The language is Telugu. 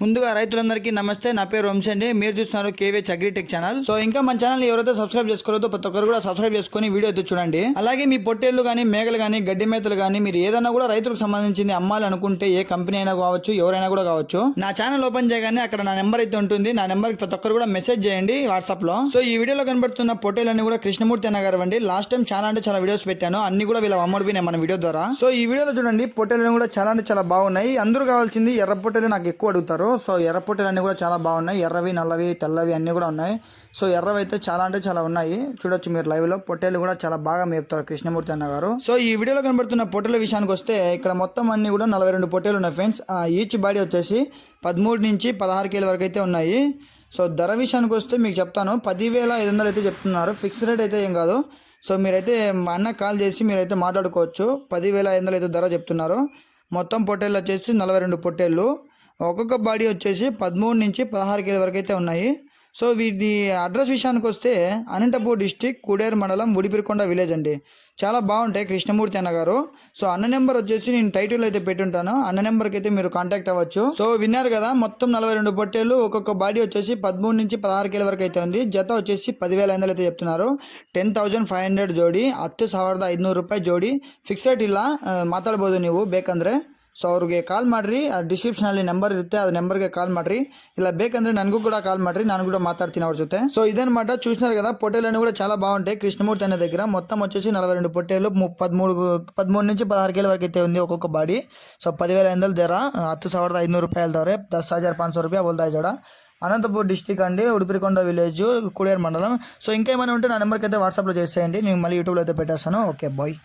ముందుగా రైతులందరికీ నమస్తే నా పేరు వంశీ అండి. మీరు చూస్తున్నారు కేవీహెచ్ అగ్రిటెక్ ఛానల్. సో ఇంకా మన ఛానల్ ఎవరైతే సబ్స్క్రైబ్ చేసుకోలేదో ప్రతి ఒక్కరు కూడా సబ్స్క్రైబ్ చేసుకొని వీడియో అయితే చూడండి. అలాగే మీ పొట్టేళ్ళు కానీ మేకలు కానీ గడ్డి మేతలు కానీ మీరు ఏదైనా కూడా రైతులకు సంబంధించింది అమ్మాలి అనుకుంటే ఏ కంపెనీ అయినా కావచ్చు ఎవరైనా కూడా కావచ్చు. నా ఛానల్ ఓపెన్ చేయగానే అక్కడ నా నెంబర్ అయితే ఉంటుంది. నా నెంబర్ ప్రతి ఒక్కరు కూడా మెసేజ్ చేయండి వాట్సాప్లో సో ఈ వీడియోలో కనబడుతున్న పొట్టేలన్నీ కూడా కృష్ణమూర్తి అన్న గారు అండి. లాస్ట్ టైం చాలా అంటే చాలా వీడియోస్ పెట్టాను. అన్ని కూడా వీళ్ళ అమ్మడిపోయినాయి మన వీడియో ద్వారా. సో ఈ వీడియోలో చూడండి పొట్టేళ్ళని కూడా చాలా అంటే చాలా బాగున్నాయి. అందరూ కావాల్సింది ఎర్ర పొట్టేలు నాకు ఎక్కువ అడుగుతారు. సో ఎర్ర పొట్టేలు కూడా చాలా బాగున్నాయి. ఎర్రవి నల్లవి తెల్లవి అన్నీ కూడా ఉన్నాయి. సో ఎర్రవి అయితే చాలా అంటే చాలా ఉన్నాయి. చూడొచ్చు మీరు లైవ్లో. పొట్టేలు కూడా చాలా బాగా మేపుతారు కృష్ణమూర్తి అన్న గారు. సో ఈ వీడియోలో కనబడుతున్న పొట్టేల విషయానికి వస్తే ఇక్కడ మొత్తం అన్ని కూడా నలభై రెండు పొట్టేలు ఉన్నాయి ఫ్రెండ్స్ ఈచ్ బాడీ వచ్చేసి పదమూడు నుంచి పదహారు కేల వరకు అయితే ఉన్నాయి. సో ధర విషయానికి వస్తే మీకు చెప్తాను. పదివేల ఐదు వందలు అయితే చెప్తున్నారు. ఫిక్స్ రేట్ అయితే ఏం కాదు. సో మీరైతే మా అన్న కాల్ చేసి మీరైతే మాట్లాడుకోవచ్చు. పదివేల ఐదు వందలు అయితే ధర చెప్తున్నారు. మొత్తం పొట్టేళ్ళు వచ్చేసి నలభై రెండు పొట్టేళ్ళు. ఒక్కొక్క బాడీ వచ్చేసి పదమూడు నుంచి పదహారు కేల వరకు అయితే ఉన్నాయి సో వీటి అడ్రస్ విషయానికి వస్తే అనంతపూర్ డిస్టిక్ కుడేరు మండలం ఉడిపిరికొండ విలేజ్ అండి చాలా బాగుంటాయి కృష్ణమూర్తి అన్న గారు సో అన్న నెంబర్ వచ్చేసి నేను టైటిల్ అయితే పెట్టుంటాను అన్న నెంబర్కి అయితే మీరు కాంటాక్ట్ అవ్వచ్చు సో విన్నారు కదా మొత్తం నలభై రెండు పొట్టేలు ఒక్కొక్క బాడీ వచ్చేసి పదమూడు నుంచి పదహారు కిలో వరకు అయితే ఉంది జత వచ్చేసి పదివేల ఐదు వందలు అయితే చెప్తున్నారు ಟೆನ್ ತೌಸಂಡ್ ಫೈವ್ ಹಂಡ್ರೆಡ್ ಜೋಡಿ ಹತ್ತು ಸಾವಿರದ ಐದುನೂರು ರೂಪಾಯಿ ಜೋಡಿ ಫಿಕ್ಸ್ ರೇಟ್ ಇಲ್ಲ ಆ, ಮಾತಾಡ್ಬೋದು ನೀವು ಬೇಕಂದರೆ ಸೊ ಅವ್ರಿಗೆ ಕಾಲ್ ಮಾಡಿರಿ ಆ ಡಿಸ್ಕ್ರಿಪ್ಷನಲ್ಲಿ ನಂಬರ್ ಇರುತ್ತೆ ಆ ನಂಬರ್ಗೆ ಕಾಲ್ ಮಾಡಿರಿ. ఇలా బేకందరి నన్ను కూడా కాల్ మాట్రి నేను కూడా మాట్లాడుతున్నా వారి చూస్తే సో ఇదనమాట చూసినారు కదా పొట్టేలన్నీ కూడా చాలా బాగుంటాయి కృష్ణమూర్తి అనే దగ్గర మొత్తం వచ్చేసి నలభై రెండు పొట్టేలు పదమూడు పదమూడు నుంచి పదహారు కేల వరకు అయితే ఉంది ఒక్కొక్క బాడీ సో పదివేల ఐదు వందల ధర ಹತ್ತು ಸಾವಿರದ ಐನೂರು ರೂಪಾಯಿ ದವರೆ ದಸ್ ಹಜಾರ್ ಪಾಂಚ ರೂಪಾಯಿ ಹೋಲ್ತಾ ಜೋಡ. అనంతపూర్ డిస్టిక్ అండి ఉడిపిరికొండ విలేజ్ కుడేరు మండలం సో ఇంకేమైనా ఉంటే నా నెంబర్కి అయితే వాట్సాప్లో చేసేయండి నేను మళ్ళీ యూట్యూబ్లో అయితే పెట్టేస్తాను ఓకే బాయ్